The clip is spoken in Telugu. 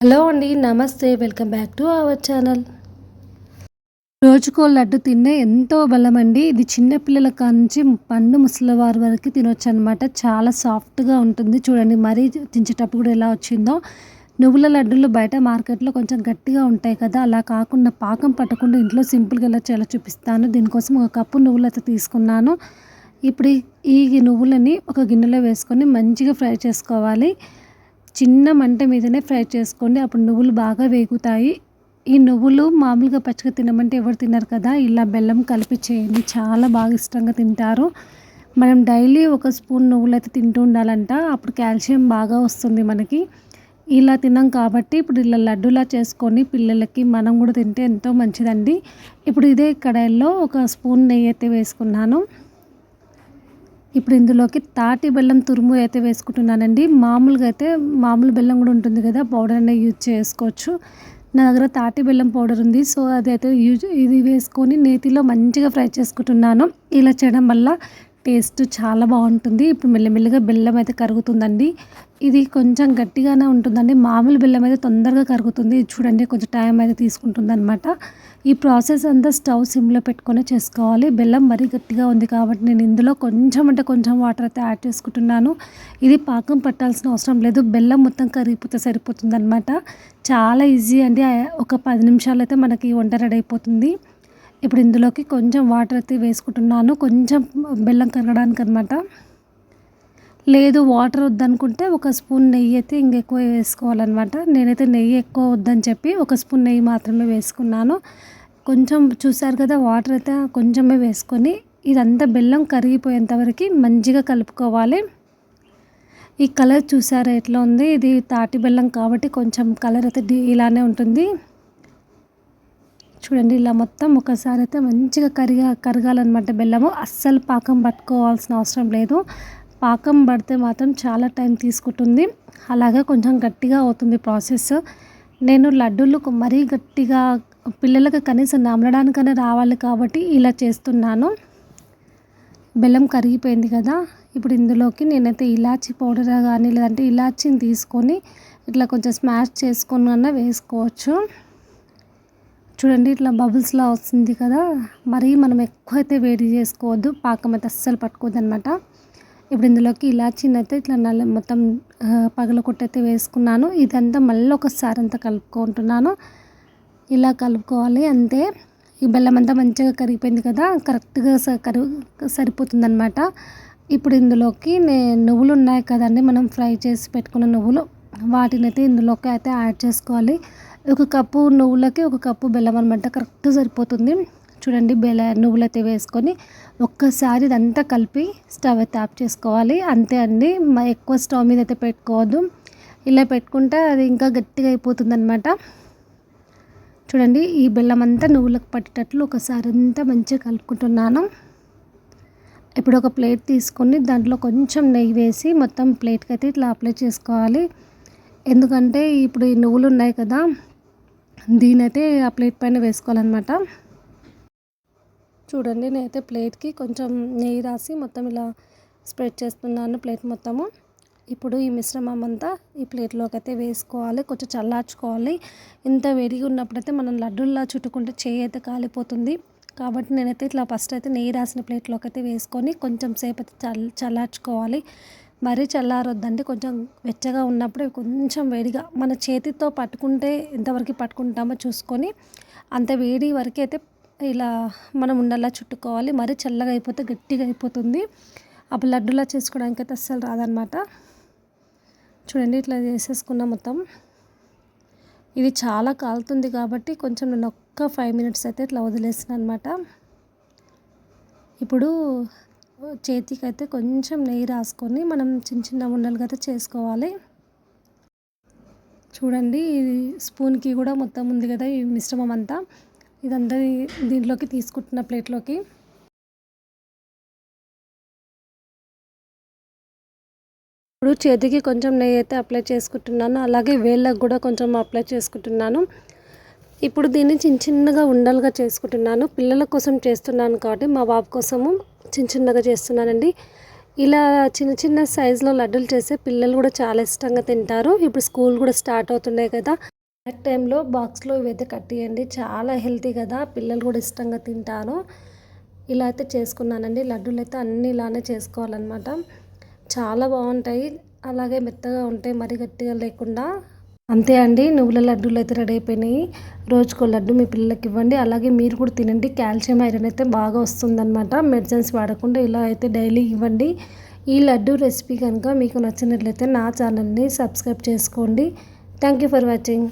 హలో అండి నమస్తే welcome back to our channel. రోజుకో లడ్డు తిన్నే ఎంతో బలం అండి ఇది చిన్నపిల్లల కాంచి పండు ముసలివారి వరకు తినొచ్చు అనమాట చాలా సాఫ్ట్గా ఉంటుంది. చూడండి మరీ తించేటప్పుడు కూడా ఎలా వచ్చిందో. నువ్వుల లడ్డులు బయట మార్కెట్లో కొంచెం గట్టిగా ఉంటాయి కదా. అలా కాకుండా పాకం పట్టకుండా ఇంట్లో సింపుల్గా ఎలా చేయాలో చూపిస్తాను. దీనికోసం ఒక కప్పు నువ్వులు అయితే తీసుకున్నాను. ఇప్పుడు ఈ నువ్వులని ఒక గిన్నెలో వేసుకొని మంచిగా ఫ్రై చేసుకోవాలి. చిన్న మంట మీదనే ఫ్రై చేసుకోండి. అప్పుడు నువ్వులు బాగా వేగుతాయి. ఈ నువ్వులు మామూలుగా పచ్చిగా తినమంటే ఎవరు తినరు కదా. ఇలా బెల్లం కలిపి చేయండి. చాలా బాగా ఇష్టంగా తింటారు. మనం డైలీ ఒక స్పూన్ నువ్వులు అయితే తింటూ ఉండాలంట. అప్పుడు కాల్షియం బాగా వస్తుంది మనకి. ఇలా తిన్నాం కాబట్టి ఇప్పుడు ఇలా లడ్డూలా చేసుకొని పిల్లలకి మనం కూడా తింటే ఎంతో మంచిదండి. ఇప్పుడు ఇదే కడాయిల్లో ఒక స్పూన్ నెయ్యి అయితే వేసుకున్నాను. ఇప్పుడు ఇందులోకి తాటి బెల్లం తురుము అయితే వేసుకుంటున్నానండి. మామూలుగా అయితే మామూలు బెల్లం కూడా ఉంటుంది కదా పౌడర్ అనేది యూజ్ చేసుకోవచ్చు. నా దగ్గర తాటి బెల్లం పౌడర్ ఉంది. సో అదైతే యూజ్ ఇది వేసుకొని నేతిలో మంచిగా ఫ్రై చేసుకుంటున్నాను. ఇలా చేయడం వల్ల టేస్ట్ చాలా బాగుంటుంది. ఇప్పుడు మెల్లమెల్లగా బెల్లం అయితే కరుగుతుందండి. ఇది కొంచెం గట్టిగానే ఉంటుందండి. మామూలు బెల్లం అయితే తొందరగా కరుగుతుంది. చూడండి కొంచెం టైం అయితే తీసుకుంటుంది అనమాట ఈ ప్రాసెస్ అంతా స్టవ్ సిమ్లో పెట్టుకొని చేసుకోవాలి. బెల్లం మరీ గట్టిగా ఉంది కాబట్టి నేను ఇందులో కొంచెం అంటే కొంచెం వాటర్ అయితే యాడ్ చేసుకుంటున్నాను. ఇది పాకం పట్టాల్సిన అవసరం లేదు. బెల్లం మొత్తం కరిగిపోతే సరిపోతుంది అనమాట చాలా ఈజీ అండి. ఒక పది నిమిషాలు అయితే మనకి వంట రెడీ అయిపోతుంది. ఇప్పుడు ఇందులోకి కొంచెం వాటర్ అయితే వేసుకుంటున్నాను. కొంచెం బెల్లం కరగడానికి అనమాట లేదు వాటర్ వద్దనుకుంటే ఒక స్పూన్ నెయ్యి అయితే ఇంకెక్కువ వేసుకోవాలన్నమాట. నేనైతే నెయ్యి ఎక్కువ వద్దని చెప్పి ఒక స్పూన్ నెయ్యి మాత్రమే వేసుకున్నాను. కొంచెం చూసారు కదా వాటర్ అయితే కొంచెమే వేసుకొని ఇదంతా బెల్లం కరిగిపోయేంతవరకు మంచిగా కలుపుకోవాలి. ఈ కలర్ చూసారా ఎట్లా ఉంది? ఇది తాటి బెల్లం కాబట్టి కొంచెం కలర్ అయితే ఇలానే ఉంటుంది. చూడండి ఇలా మొత్తం ఒకసారి అయితే మంచిగా కరిగా కరగాలన్నమాట బెల్లము. అస్సలు పాకం పట్టుకోవాల్సిన అవసరం లేదు. పాకం పడితే మాత్రం చాలా టైం తీసుకుంటుంది. అలాగే కొంచెం గట్టిగా అవుతుంది ప్రాసెస్. నేను లడ్డూలు మరీ గట్టిగా పిల్లలకు కనీసం నమలడానికైనా రావాలి కాబట్టి ఇలా చేస్తున్నాను. బెల్లం కరిగిపోయింది కదా ఇప్పుడు ఇందులోకి నేనైతే ఇలాచీ పౌడర్ కానీ లేదంటే ఇలాచీని తీసుకొని ఇట్లా కొంచెం స్మాష్ చేసుకొని అన్నా వేసుకోవచ్చు. చూడండి ఇట్లా బబుల్స్లా వస్తుంది కదా. మరీ మనం ఎక్కువ అయితే వేడి చేసుకోవద్దు పాకం అయితే అస్సలు పట్టుకోవద్దు అనమాట ఇప్పుడు ఇందులోకి ఇలాచీని అయితే ఇట్లా నల్ల మొత్తం పగల కొట్టయితే వేసుకున్నాను. ఇదంతా మళ్ళీ ఒకసారి అంతా కలుపుకుంటున్నాను. ఇలా కలుపుకోవాలి అంతే. ఈ బెల్లం అంతా మంచిగా కరిగిపోయింది కదా కరెక్ట్గా కరి సరిపోతుందనమాట ఇప్పుడు ఇందులోకి నే నువ్వులు ఉన్నాయి కదండి మనం ఫ్రై చేసి పెట్టుకున్న నువ్వులు. వాటిని అయితే ఇందులోకి అయితే యాడ్ చేసుకోవాలి. ఒక కప్పు నువ్వులకి ఒక కప్పు బెల్లం అనమాట కరెక్ట్ సరిపోతుంది. చూడండి బెల్ల నువ్వులైతే వేసుకొని ఒక్కసారి ఇదంతా కలిపి స్టవ్ అయితే ఆఫ్ చేసుకోవాలి. అంతే అండి. ఎక్కువ స్టవ్ మీద అయితే పెట్టుకోవద్దు. ఇలా పెట్టుకుంటే అది ఇంకా గట్టిగా అయిపోతుంది అనమాట చూడండి ఈ బెల్లం అంతా నువ్వులకు పట్టేటట్లు ఒకసారి అంతా మంచిగా కలుపుకుంటున్నాను. ఇప్పుడు ఒక ప్లేట్ తీసుకొని దాంట్లో కొంచెం నెయ్యి వేసి మొత్తం ప్లేట్కి అయితే ఇట్లా అప్లై చేసుకోవాలి. ఎందుకంటే ఇప్పుడు ఈ నువ్వులు ఉన్నాయి కదా దీని అయితే ఆ ప్లేట్ పైన వేసుకోవాలన్నమాట. చూడండి నేనైతే ప్లేట్కి కొంచెం నెయ్యి రాసి మొత్తం ఇలా స్ప్రెడ్ చేస్తున్నాను ప్లేట్ మొత్తము. ఇప్పుడు ఈ మిశ్రమం అంతా ఈ ప్లేట్లోకి అయితే వేసుకోవాలి కొంచెం చల్లార్చుకోవాలి. ఇంత వేడిగా ఉన్నప్పుడైతే మనం లడ్డూల్లా చుట్టుకుంటే చేయి అయితే కాలిపోతుంది. కాబట్టి నేనైతే ఇట్లా ఫస్ట్ అయితే నెయ్యి రాసిన ప్లేట్లోకి అయితే వేసుకొని కొంచెం సేపు అయితే చల్ చల్లార్చుకోవాలి. మరీ చల్లారొద్దండి కొంచెం వెచ్చగా ఉన్నప్పుడు కొంచెం వేడిగా మన చేతితో పట్టుకుంటే ఎంతవరకు పట్టుకుంటామో చూసుకొని అంత వేడి వరకు అయితే ఇలా మనం ఉండలా చుట్టుకోవాలి. మరీ చల్లగా అయిపోతే గట్టిగా అయిపోతుంది. అప్పుడు లడ్డులా చేసుకోవడానికి అయితే అస్సలు రాదనమాట చూడండి ఇట్లా చేసేసుకున్న మొత్తం. ఇది చాలా కాలుతుంది కాబట్టి కొంచెం నేను ఒక్క ఫైవ్ మినిట్స్ అయితే ఇట్లా వదిలేసిన అనమాట ఇప్పుడు చేతికి అయితే కొంచెం నెయ్యి రాసుకొని మనం చిన్న చిన్న ఉండలుగా అయితే చేసుకోవాలి. చూడండి స్పూన్కి కూడా మొత్తం ఉంది కదా ఈ మిశ్రమం అంతా. ఇదంతా దీంట్లోకి తీసుకుంటున్న ప్లేట్లోకి. ఇప్పుడు చేతికి కొంచెం నెయ్యి అయితే అప్లై చేసుకుంటున్నాను. అలాగే వేళ్ళకు కూడా కొంచెం అప్లై చేసుకుంటున్నాను. ఇప్పుడు దీన్ని చిన్న చిన్నగా ఉండలుగా చేసుకుంటున్నాను. పిల్లల కోసం చేస్తున్నాను కాబట్టి మా బాబు కోసము. చిన్న చిన్నగా చేస్తున్నానండి ఇలా చిన్న చిన్న సైజులో లడ్డూలు చేస్తే పిల్లలు కూడా చాలా ఇష్టంగా తింటారు. ఇప్పుడు స్కూల్ కూడా స్టార్ట్ అవుతున్నాయి కదా. నైట్ టైంలో బాక్స్లో ఇవైతే కట్టేయండి. చాలా హెల్తీ కదా. పిల్లలు కూడా ఇష్టంగా తింటారు. ఇలా అయితే చేసుకున్నానండి. లడ్డూలు అయితే అన్నీ ఇలానే చేసుకోవాలన్నమాట. చాలా బాగుంటాయి. అలాగే మెత్తగా ఉంటాయి. మరి గట్టిగా లేకుండా అంతే అండి. నువ్వుల లడ్డూలు అయితే రెడీ అయిపోయినాయి. రోజుకో లడ్డు మీ పిల్లలకి ఇవ్వండి. అలాగే మీరు కూడా తినండి. కాల్షియం ఐరన్ అయితే బాగా వస్తుందన్నమాట. మెడిసిన్స్ వాడకుండా ఇలా అయితే డైలీ ఇవ్వండి. ఈ లడ్డు రెసిపీ కనుక మీకు నచ్చినట్లయితే నా ఛానల్ని సబ్స్క్రైబ్ చేసుకోండి. Thank you for watching.